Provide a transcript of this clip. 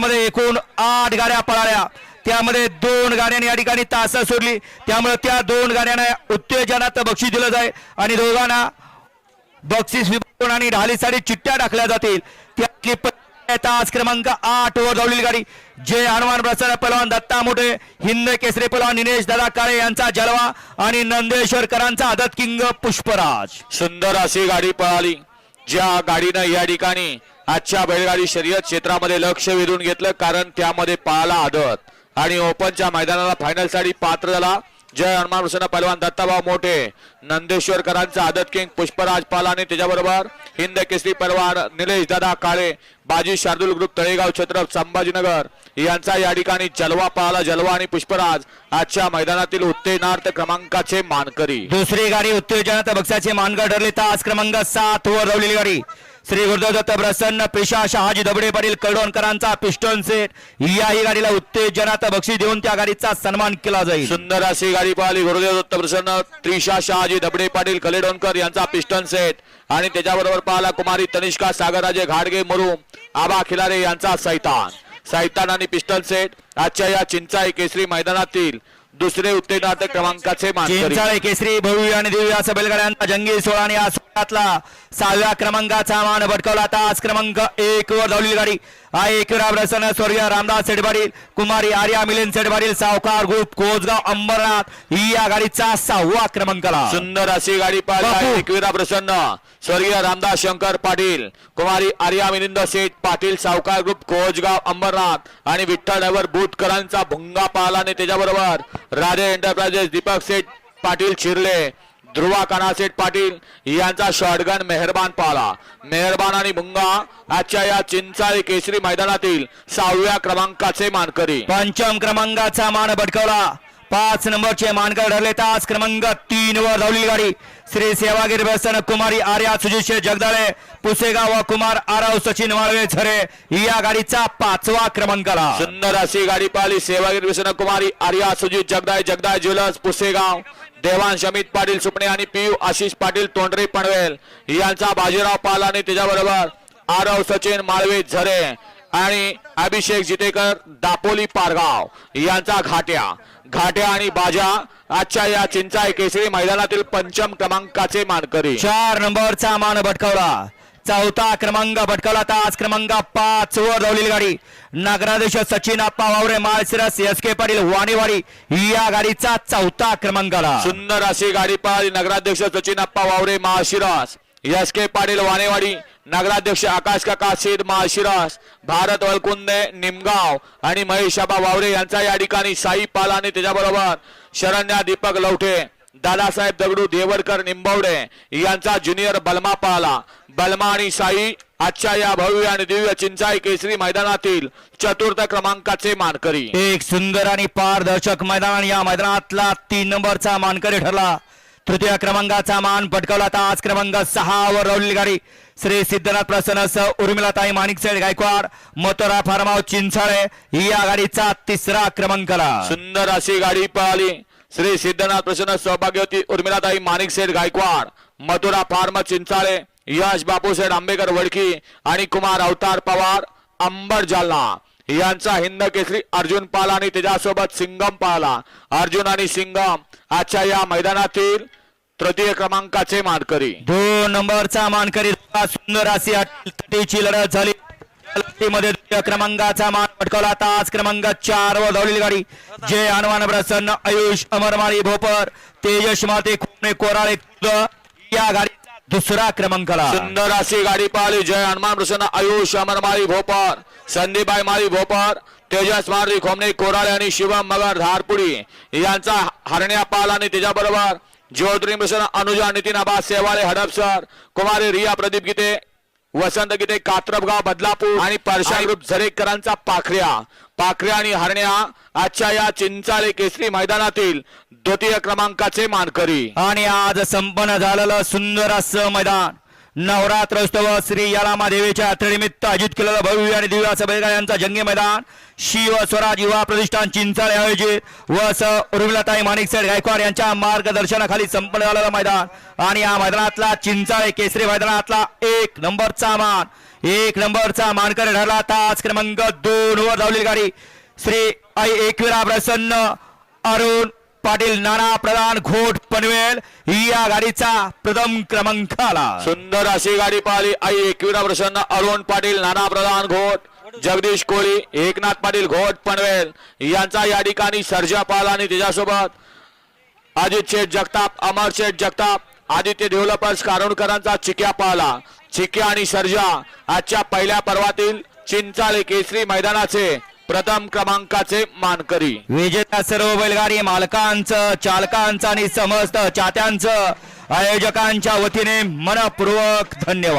मध्ये एकूण आठ गाड्या पळाल्या. त्यामध्ये दोन गाड्यांनी या ठिकाणी तासा सोडली. त्यामुळे त्या दोन गाड्यांना उत्तेजनात बक्षीस दिलं जाईल आणि दोघांना बक्षीस विभागून आणि ढालीसाठी चिठ्ठ्या टाकल्या जातील. त्यातली तास क्रमांक आठ वर धावलेली गाडी. जे हनुमान प्रसाद पलवान दत्ता मोठे हिंद केसरी पलवान निलेश दादा काळे यांचा जलवा आणि नंदेश्वरकरांचा आदत किंग पुष्पराज. सुंदर अशी गाडी पळाली. ज्या गाडीनं या ठिकाणी आजच्या बैलगाडी शर्यत क्षेत्रामध्ये लक्ष वेधून घेतलं कारण त्यामध्ये पाहायला आदळत आणि ओपनच्या मैदानाला फायनलसाठी पात्र झाला जय हनुमान प्रसन्न पहलवान दत्ताभाऊ मोठे. नंदेश्वरकरांचा आदत किंग पुष्पराज पाल आणि त्याच्याबरोबर हिंद केसरी पहलवान निलेश दादा काळे बाजी शार्दूल ग्रुप तळेगाव छत्रप संभाजीनगर यांचा या ठिकाणी जलवा पाहला जलवा आणि पुष्पराज आजच्या मैदानातील उत्तेजनार्थ क्रमांकाचे मानकरी. दुसरी गाडी उत्तेजनार्थ बक्षाचे मानकर ठरले तास क्रमांक सात वर धावलेली गाडी. श्री गुरुदेव प्रसन्न पेशा शहाजी दबडे पाटील कडोणकरांचा पिस्टन सेट. याही गाडीला उत्तेजनात बक्षीस देऊन त्या गाडीचा सन्मान केला जाईल. सुंदर अशी गाडी पाहिली गुरुदेव प्रसन्न. त्रिशा शहाजी दबडे पाटील कलेडोणकर यांचा पिस्टन सेट. आणि त्याच्याबरोबर पाहिला कुमारी तनिष्का सागरराजे घाडगे मुरुम आबा खिलारे यांचा सैतान. सैतान आणि पिस्टन सेट. आजच्या या चिंचाई केसरी मैदानातील दुसरे उत्तेजनार्थ क्रमांकाचे मानकरी. चिंचाळे केसरी भव्य आणि दिव्य असं बैलगाड्यांचा जंगी सोळा आणि या सोहळ्यातला सहाव्या क्रमांकाचा मान भटकवला. आता आज क्रमांक एक वर धावलेली गाडी. हा एकविरा प्रसन्न स्वर्गीय रामदास सेठपाटील कुमारी आर्या मिलिंद सेठपाटील सावकार ग्रुप कोसगाव अंबरनाथ ही या गाडीचा सहावा क्रमांकाला सुंदर अशी गाडी. आहे एकविरा प्रसन्न स्वर्गीय रामदास शंकर पाटील कुमारी आर्या मिलिंद शेठ पाटील सावकार ग्रुप कोचगाव अंबरनाथ आणि विठ्ठल नगर बुटकरांचा भुंगा पाहिला आणि त्याच्याबरोबर राजे एंटरप्राइजेस दीपक शेठ पाटील शिरले ध्रुवा काना पाटील यांचा शॉटगन मेहरबान पाहला मेहरबान आणि भुंगा आजच्या या चिंचाळी केसरी मैदानातील सहाव्या क्रमांकाचे मानकरी. पंचम क्रमांकाचा मान भटकवला. पाच नंबरचे मानकर ठरले तास क्रमांक तीन वर धावली गाडी. श्री सेवागिरी प्रसन्न कुमारी आर्या सुजित जगदाळे पुसेगाव व कुमार आराव सचिन वाळवे झरे या गाडीचा पाचवा क्रमांकाला सुंदर अशी गाडी पाहिली सेवागिरी विष्णू कुमारी आर्या सुजित जगदाय जगदाय ज्वेलर्स पुसेगाव देवांश अमित पाटील सुपणे आणि पियू आशिष पाटील तोंडरे पनवेल. यांचा बाजीराव पाल आणि त्याच्याबरोबर आरव सचिन माळवे झरे. आणि अभिषेक जितेकर दापोली पारगाव यांचा घाट्या. घाट्या आणि बाजा आजच्या या चिंचाई केसरी मैदानातील पंचम क्रमांकाचे मानकरी. चार नंबरचा मान भटकवला. चौथा क्रमांक भटकवला तास क्रमांक पाच वर धावलेली गाडी. नगराध्यक्ष सचिन आप्पा वावरे माळशिरस एस के पाटील वाणीवाडी या गाडीचा चौथा क्रमांकाला सुंदर अशी गाडी पाहिली. नगराध्यक्ष सचिन अप्पा वावरे महाशिरास एस के पाटील वाणेवाडी नगराध्यक्ष आकाश काका शेद महाशिरास भारत वळकुंदे निमगाव आणि महेश आबा वावरे यांचा या ठिकाणी साई पाल आणि त्याच्याबरोबर शरण्या दीपक लवठे दादासाहेब दगडू देवडकर निंबवडे यांचा ज्युनियर बलमा पाला. बलमा आणि साई आजच्या या भव्य आणि दिव्य चिंचाई केसरी मैदानातील चतुर्थ क्रमांकाचे मानकरी. एक सुंदर आणि पारदर्शक मैदान या मैदानातला तीन नंबरचा मानकरी ठरला. तृतीय क्रमांकाचा मान पटकावला तास क्रमांक सहा वर रावलेली गाडी श्री सिद्धनाथ प्रसन्न सह उर्मिलाताई माणिकसेड गायकवाड मोतोरा फार्माव चिंचाळे. या गाडीचा तिसरा क्रमांकाला. सुंदर अशी गाडी पळाली. श्री सिद्धनाथ प्रसन्न सहभाग्यवती उर्मिलाताई माणिकसेठ गायकवाड मथुरा फार्म चिंचाळे यश बापूसाहेब आंबेकर वडकी आणि कुमार अवतार पवार अंबर जालना. यांचा हिंद केसरी अर्जुन पाला आणि त्याच्यासोबत सिंगम पाला अर्जुन आणि सिंगम आजच्या या मैदानातील तृतीय क्रमांकाचे मानकरी. दोन नंबरचा मानकरी. सुंदर अशी अटीची लढत झाली. मध्ये क्रमांकाचा मान पटकावला. तास क्रमांक चार वर धावलेली गाडी. जय हनुमान प्रसन्न आयुष अमरमाळी भोपर तेजस माते कोणे कोराळे या गाडीचा दुसरा क्रमांकाला. सुंदर अशी गाडी पाहिली. जय हनुमान प्रसन्न आयुष अमरमाळी भोपर. संदीपाई माळी भोपर. तेजस मारुती खोमणे कोराळे आणि शिवम मगर धारपुडी. यांचा हरण्या पाल आणि त्याच्याबरोबर ज्योतिर्लिंग मिश्र अनुजा नितीन आबा सेवाळे हडपसर कुमारी रिया प्रदीप गीते वसंत गीते कात्रपगाव बदलापूर आणि परशा ग्रुप झरेकरांचा पाखऱ्या. पाखऱ्या आणि हरण्या आजच्या या चिंचाळे केसरी मैदानातील द्वितीय क्रमांकाचे मानकरी. आणि आज संपन्न झालेलं सुंदर असं मैदान. नवरात्रोत्सव श्री यालामा देवीच्या यात्रेनिमित्त आयोजित केलेलं भव्य आणि दिव्य असं यांचा जंगी मैदान. शिव स्वराज युवा प्रतिष्ठान चिंचाळे आयोजित. व स उर्मिलाताई माणिकसेठ गायकवाड यांच्या मार्गदर्शनाखाली संपन्न झालेलं मैदान. आणि या मैदानातला चिंचाळे केसरी मैदानातला एक नंबरचा मान. एक नंबरचा मानकरी ठरला तास क्रमांक दोन वर धावलेली गाडी. श्री आई एकविरा प्रसन्न अरुण पाटील नाना प्रधान घोट पनवेल या गाडीचा प्रथम क्रमांक आला. सुंदर अशी गाडी पाहिली. आई एकविरा प्रसन्न अरुण पाटील नाना प्रधान घोट जगदीश कोळी एकनाथ पाटील घोट पनवेल. यांचा या ठिकाणी सर्जा पाल आणि त्याच्यासोबत अजित शेठ जगताप अमर शेठ जगताप आदित्य डेव्हलपर्स कारोणकरांचा चिक्या पाहला. चिक्या आणि सर्जा आजच्या पहिल्या पर्वातील चिंचाळे केसरी मैदानाचे प्रथम क्रमांकाचे मानकरी. विजेत्या सर्व बैलगाडी मालकांचं चालकांचं आणि समस्त चाहत्यांचं आयोजकांच्या वतीने मनपूर्वक धन्यवाद.